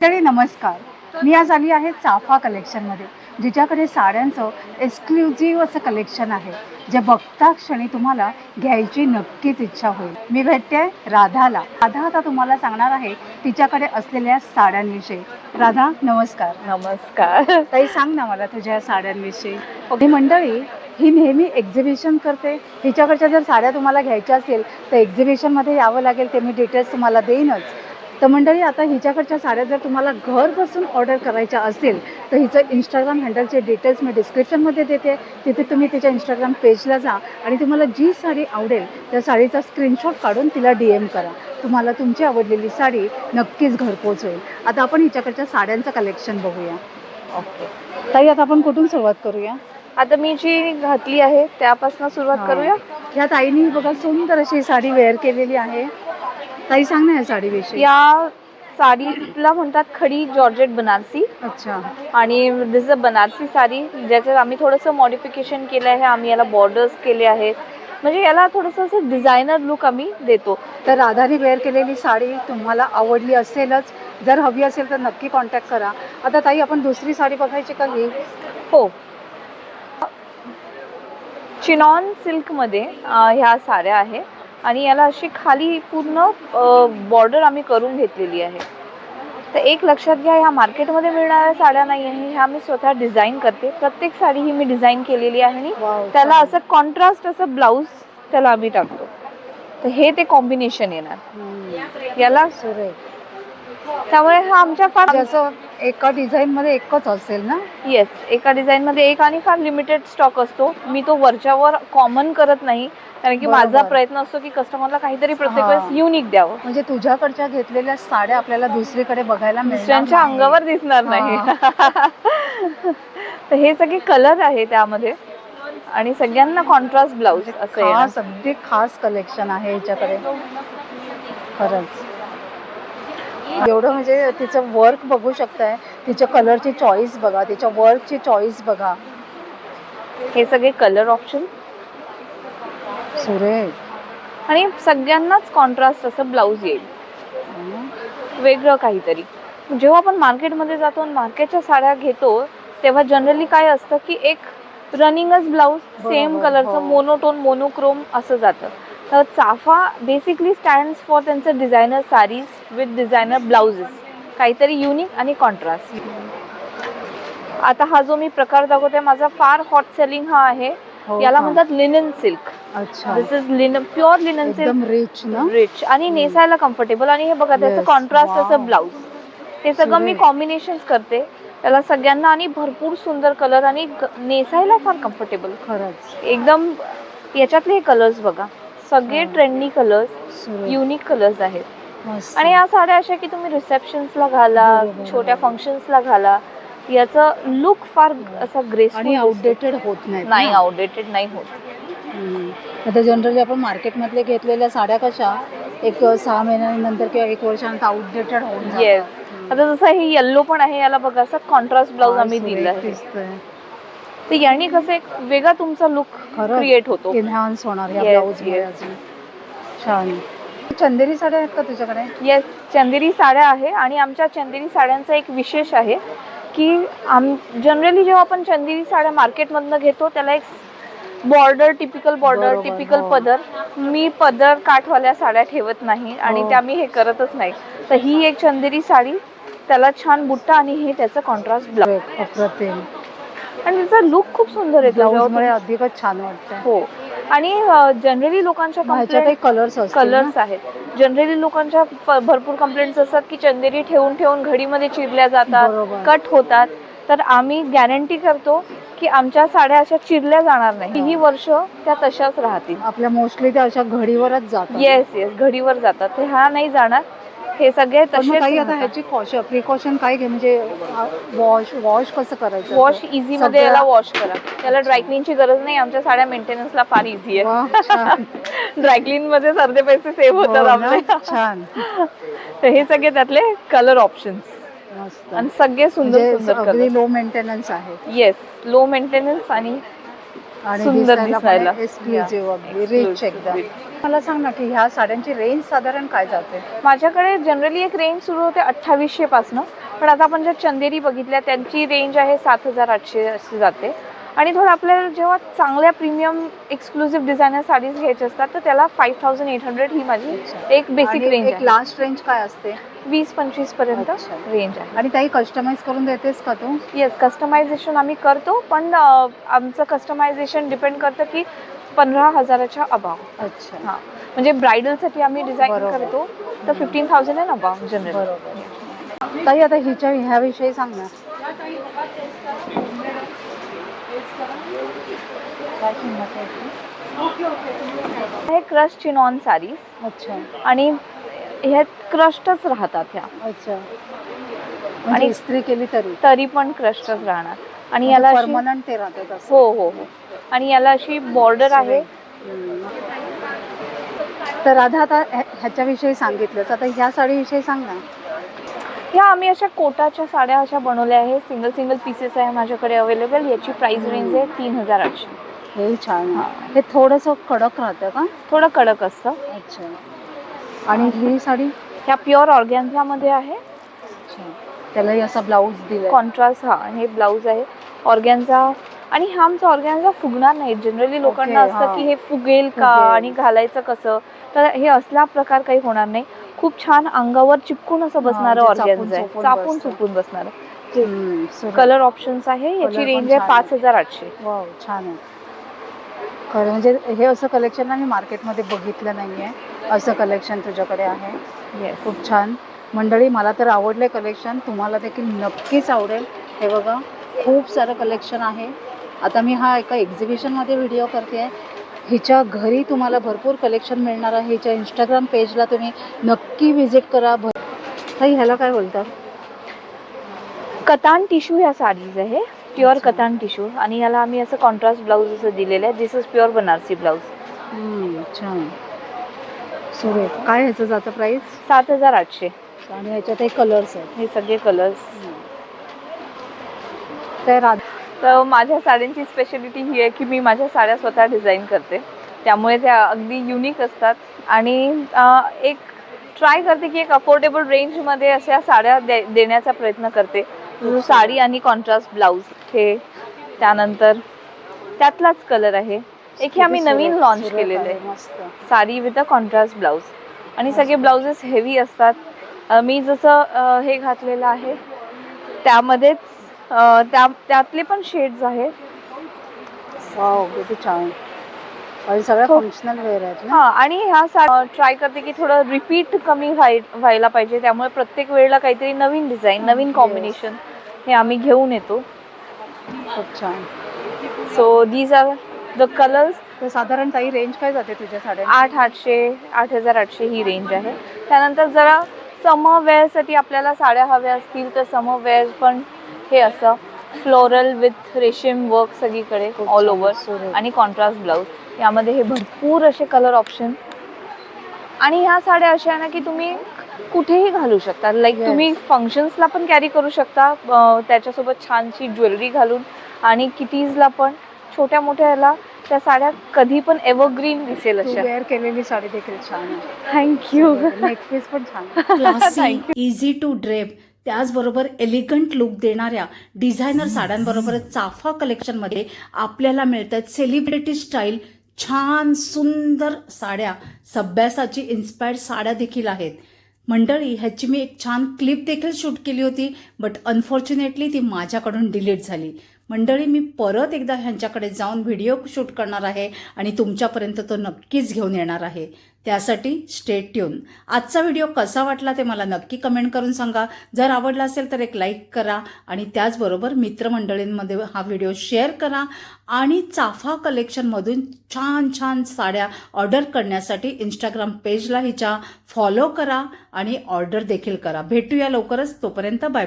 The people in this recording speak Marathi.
तरी नमस्कार. मी आज आली आहे चाफा कलेक्शनमध्ये जिच्याकडे साड्यांचं एक्सक्लुझिव्ह असं कलेक्शन आहे जे बघता क्षणी तुम्हाला घ्यायची नक्कीच इच्छा होईल. मी भेटते राधाला. राधा आता तुम्हाला सांगणार आहे तिच्याकडे असलेल्या साड्यांविषयी. राधा नमस्कार. नमस्कार. ताई सांग ना मला तुझ्या साड्यांविषयी. ही मंडळी ही नेहमी एक्झिबिशन करते. हिच्याकडच्या जर साड्या तुम्हाला घ्यायच्या असेल तर एक्झिबिशनमध्ये यावं लागेल ते मी डिटेल्स तुम्हाला देईनच. तर मंडळी आता हिच्याकडच्या साड्या जर तुम्हाला घर बसून ऑर्डर करायच्या असेल तर हिचं इंस्टाग्राम हँडलचे डिटेल्स मी डिस्क्रिप्शनमध्ये देते. तिथे तुम्ही तिच्या इंस्टाग्राम पेजला जा आणि तुम्हाला जी साडी आवडेल त्या साडीचा स्क्रीनशॉट काढून तिला डी एम करा. तुम्हाला तुमची आवडलेली साडी नक्कीच घरपोच होईल आता आपण हिच्याकडच्या साड्यांचं कलेक्शन बघूया. ओके ताई आता आपण कुठून सुरुवात करूया? आता मी जी घातली आहे त्यापासून सुरुवात. करूया? ह्या ताईने बघा सुंदर अशी साडी वेअर केलेली आहे. ताई सांग ना या साडीविषयी. या साडीला म्हणतात खडी जॉर्जेट बनारसी. अच्छा. आणि दिस अ बनारसी साडी. ज्याच्यात आम्ही थोडंसं मॉडिफिकेशन केलं आहे आम्ही याला बॉर्डर्स केले आहेत. म्हणजे याला थोडंसं असं डिझायनर लुक आम्ही देतो. तर राधाने वेअर केलेली साडी तुम्हाला आवडली असेलच. जर हवी असेल तर नक्की कॉन्टॅक्ट करा. आता ताई आपण दुसरी साडी बघायची का ही? हो. चिनॉन सिल्कमध्ये अं, ह्या साड्या आहे आणि याला अशी खाली पूर्ण बॉर्डर आम्ही करून घेतलेली आहे. तर एक लक्षात घ्या ह्या मार्केटमध्ये मिळणाऱ्या साड्या नाही आहे ह्या मी स्वतः डिझाईन करते. प्रत्येक साडी ही मी डिझाईन केलेली आहे आणि त्याला. असं कॉन्ट्रास्ट असं ब्लाऊज त्याला आम्ही टाकतो. तर हे ते कॉम्बिनेशन येणार. याला त्यामुळे हा आमच्या फार जसं एका डिझाईन मध्ये एकच असेल ना? येस एका डिझाईनमध्ये एक आणि फार लिमिटेड स्टॉक असतो. मी तो वरच्यावर कॉमन करत नाही. कारण की माझा. प्रयत्न असतो की कस्टमरला काहीतरी प्रत्येक. वेळेस युनिक द्यावं. म्हणजे तुझ्याकडच्या घेतलेल्या साड्या आपल्याला दुसरीकडे बघायला दुसऱ्यांच्या. अंगावर दिसणार नाही. तर हे सगळे कलर आहे त्यामध्ये. आणि सगळ्यांना कॉन्ट्रास्ट ब्लाऊज असं अगदी खास कलेक्शन आहे याच्याकडे. खरंच. एवढं म्हणजे तिचं वर्क बघू शकताय. तिच्या कलरची चॉईस बघा. तिच्या वर्कची चॉईस बघा. हे सगळे कलर ऑप्शन सुरेख आणि सगळ्यांनाच कॉन्ट्रास्ट असं ब्लाऊज येईल. वेगळं काहीतरी. जेव्हा आपण मार्केटमध्ये जातो आणि मार्केटच्या साड्या घेतो तेव्हा जनरली काय असतं की एक रनिंगच ब्लाऊज सेम कलरचं. मोनोटोन मोनोक्रोम असं जातं. तर चाफा बेसिकली स्टँड फॉर त्यांचं designer saris with designer blouses काहीतरी युनिक आणि कॉन्ट्रास्ट आता हा जो मी प्रकार दाखवते माझा फार हॉट सेलिंग हा आहे. हो याला का? म्हणतात लिनन सिल्क अच्छा this is linen pure linen silk एकदम रिच ना रिच आणि नेसायला कम्फर्टेबल आणि हे बघा त्याचं Yes, कॉन्ट्रास्ट wow. असं ब्लाऊज हे सगळं मी सुरेख. कॉम्बिनेशन करते त्याला सगळ्यांना आणि भरपूर सुंदर कलर आणि ग- नेसायला फार कम्फर्टेबल खरंच एकदम याच्यातले हे कलर्स बघा सगळे हा. ट्रेंडी कलर्स सुरेख. युनिक कलर्स आहेत मस्त. आणि या साड्या अशा की तुम्ही रिसेप्शन्सला घाला बरोबर. छोट्या फंक्शन्सला घाला याचं लुक फार असा आणि ग्रेसफुल आउटडेटेड होत नाही. आउटडेटेड नाही होत. आता जनरली आपण मार्केटमधले घेतलेल्या साड्या कशा एक सहा महिन्यानंतर किंवा एक वर्षानंतर आउटडेटेड होऊन. येस. आता जसं हे येल्लो पण आहे याला बघा असं कॉन्ट्रास्ट ब्लाऊज आम्ही दिलं. तर याने कसं एक वेगळा तुमचा लुक. क्रिएट होतो एनहान्स होणार या ब्लाऊज छान चंदेरी साड्या आहेत का तुझ्याकडे येस चंदेरी साड्या आहे आणि आमच्या चंदेरी साड्यांचा एक विशेष आहे की आम जनरली जेव्हा आपण चंदेरी साड्या मार्केटमधनं घेतो त्याला एक बॉर्डर टिपिकल बॉर्डर टिपिकल. पदर. मी पदर काठवाल्या साड्या ठेवत नाही आणि हो. त्या मी हे करतच नाही. तर ही एक चंदेरी साडी त्याला छान बुट्टा आणि हे त्याचं कॉन्ट्रास्ट अप्रतिम. आणि त्याचा लुक खूप सुंदर येतो अधिकच छान वाटतंय. हो. आणि जनरली लोकांच्या complaint- कलर्स कलर्स आहेत. जनरली लोकांच्या भरपूर कंप्लेंट्स असतात की चंदेरी ठेवून ठेवून घडीमध्ये चिरल्या जातात बरोबर. कट होतात. तर आम्ही गॅरंटी करतो की आमच्या साड्या अशा चिरल्या जाणार नाही. ही वर्ष त्या तशाच राहतील. आपल्या मोस्टली त्या अशा घडीवरच जातात. येस येस घडीवर जातात. ते हा नाही जाणार. हे सगळे काही आता तसे ह्याची कॉशन प्रिकॉशन काय घे म्हणजे वॉश वॉश कसं करायचं? वॉश इझी मध्ये याला वॉश करा. त्याला ड्रायक्लीनची गरज नाही आमच्या साड्या मेंटेनन्सला फार इझी आहे. ड्रायक्लीन मध्ये अर्धे पैसे सेव्ह हो होतात? आपले. छान. तर हे सगळे त्यातले कलर ऑप्शन्स आणि सगळे सुंदर म्हणजे सुंदर लो मेंटेनन्स आहे. येस लो मेंटेनन्स आणि सुंदर दिसायला. एक्सक्लुझिव्ह रिच एकदम. मला सांग ना की ह्या साड्यांची रेंज साधारण काय जाते? माझ्याकडे जनरली एक रेंज सुरू होते अठ्ठावीसशे पासनं. पण आता आपण ज्या चंदेरी बघितल्या त्यांची रेंज आहे सात हजार आठशे अशी जाते. आणि थोडं आपल्याला जेव्हा चांगल्या प्रीमियम एक्सक्लुझिव्ह डिझायनर साडीज घ्यायचे असतात तर त्याला फाईव्ह थाउजंड एट हंड्रेड ही माझी एक बेसिक रेंज एक लास्ट रेंज काय असते? वीस पंचवीसपर्यंत. रेंज आहे. आणि काही कस्टमाइज करून देतेस का तू? येस कस्टमायझेशन आम्ही करतो पण आमचं कस्टमायझेशन डिपेंड करतं की पंधरा हजाराच्या अबाव अच्छा. हां. म्हणजे ब्रायडलसाठी आम्ही डिझाईन. करतो तर fifteen thousand and above general बरोबर. ताई आता हिच्या ह्याविषयी सांग ना. काय किंमत आहे? हे क्रश चिनॉन साडीज अच्छा. आणि ह्यात क्रस्टच राहतात ह्या. अच्छा. म्हणजे आणि- इस्त्री केली तरी. तरी पण क्रस्टच राहणार. आणि याला अशी परमनंट ते राहते तसं हो हो हो. आणि याला अशी बॉर्डर आहे. तर राधा आता ह्या- ह्याच्याविषयी सांगितलंस. आता ह्या साडीविषयी सांग ना. ह्या आम्ही अशा कोटाच्या साड्या अशा बनवल्या आहे सिंगल सिंगल पीसेस आहे माझ्याकडे अवेलेबल याची प्राइस रेंज आहे तीन हजार आठशे. हे छान. हा. थोडंसं कडक राहतं का? थोडं कडक असतं. अच्छा. आणि ही साडी? ह्या प्युअर ऑर्गॅन्झामध्ये आहे. त्यालाही असा ब्लाऊज दिलाय. कॉन्ट्रास्ट हा हे ब्लाऊज आहे. ऑर्गॅन्झा आणि हा आमचा ऑर्गॅन्झा फुगणार नाही. जनरली लोकांना असतं. की हे फुगेल का. आणि घालायचं कसं? तर हे असला प्रकार काही होणार नाही. खूप छान अंगावर चिपकून असं बसणारं म्हणजे चापून ऑर्गॅन्झा आहे चोपून चापून बसणारं. कलर ऑप्शन्स आहे. याची रेंज आहे पाच. हजार आठशे. छान आहे. खरं म्हणजे हे असं कलेक्शन मी मार्केटमध्ये बघितलं नाही आहे असं कलेक्शन तुझ्याकडे आहे. येस खूप छान. मंडळी मला तर आवडलं कलेक्शन तुम्हाला देखील नक्कीच आवडेल. हे बघा खूप सारं कलेक्शन आहे. आता मी हा एका एक्झिबिशनमध्ये व्हिडिओ करते आहे हिच्या घरी तुम्हाला भरपूर कलेक्शन मिळणार आहे. हिच्या इंस्टाग्राम पेजला तुम्ही नक्की व्हिजिट करा. भर ह्याला काय बोलतात? कतान टिश्यू ह्या साडीज आहे. प्युअर. कतान टिश्यू आणि याला आम्ही असं कॉन्ट्रास्ट ब्लाऊज असं दिलेलं आहे. This is pure Banarasi blouse hmm, छान. सुरेख. काय ह्याचं जातं प्राईस सात हजार आठशे. आणि ह्याच्यात एक कलर्स आहेत. हे सगळे कलर्स तर तर माझ्या साड्यांची स्पेशालिटी ही आहे की मी माझ्या साड्या स्वतः डिझाईन करते. त्यामुळे त्या अगदी युनिक असतात. आणि अं, एक ट्राय करते की एक अफोर्डेबल रेंजमध्ये अशा साड्या दे देण्याचा प्रयत्न करते. साडी आणि कॉन्ट्रास्ट ब्लाऊज हे त्यानंतर त्यातलाच कलर आहे. एक हे आम्ही नवीन लॉन्च केलेलं आहे, sari with a contrast blouse आणि सगळे. ब्लाउजेस हेवी असतात. मी जसं हे घातलेलं आहे त्यामध्येच त्या त्यातले पण शेड्स आहेत. किती छान. आणि सगळ्या हो. फंक्शनल वेअर आहेत ना? हा आणि ह्या ट्राय करते की थोडं रिपीट कमी व्हाय व्हायला पाहिजे. त्यामुळे प्रत्येक वेळेला काहीतरी नवीन डिझाईन नवीन. कॉम्बिनेशन हे आम्ही घेऊन येतो. छान so these are the colours तर साधारण ताई रेंज काय जाते तुझ्या साड्या आठ आठशे आठ हजार आठशे ही रेंज आहे. त्यानंतर जरा समर वेअरसाठी आपल्याला साड्या हव्या असतील तर समर वेअर पण हे असं फ्लोरल विथ रेशीम वर्क सगळीकडे ऑल ओव्हर. आणि कॉन्ट्रास्ट ब्लाऊज यामध्ये हे भरपूर असे कलर ऑप्शन आणि ह्या साड्या अशा आहे ना की तुम्ही कुठेही घालू शकता. Like Yes. तुम्ही फंक्शन्सला पण कॅरी करू शकता. त्याच्यासोबत छानशी ज्वेलरी घालून आणि किटीजला पण. छोट्या मोठ्या ह्याला त्या साड्या कधी पण एव्हरग्रीन दिसेल तू अशा. वेअर केलेली साडी देखील छान आहे. थँक्यू नेकपीस पण छान क्लासी इझी टू ड्रेप त्याचबरोबर एलिगंट लुक देणाऱ्या डिझायनर साड्यांबरोबरच चाफा कलेक्शनमध्ये आपल्याला मिळतात सेलिब्रिटी स्टाईल छान सुंदर साड्या. सभ्यासाची इन्स्पायर्ड साड्या देखील आहेत. मंडळी ह्याची मी एक छान क्लिप देखील शूट केली होती बट अनफॉर्च्युनेटली ती माझ्याकडून डिलीट झाली. मंडळी मी परत एकदा ह्यांच्याकडे जाऊन व्हिडिओ शूट करणार आहे आणि तुमच्यापर्यंत तो नक्कीच घेऊन येणार आहे. त्यासाठी स्टेट ट्यून आजचा व्हिडिओ कसा वाटला ते मला नक्की कमेंट करून सांगा. जर आवडला असेल तर एक लाईक करा आणि त्याचबरोबर मित्रमंडळींमध्ये हा व्हिडिओ शेअर करा आणि चाफा कलेक्शनमधून छान छान साड्या ऑर्डर करण्यासाठी इंस्टाग्राम पेजला हिच्या फॉलो करा आणि ऑर्डर देखील करा. भेटूया लवकरच. तोपर्यंत बाय बाय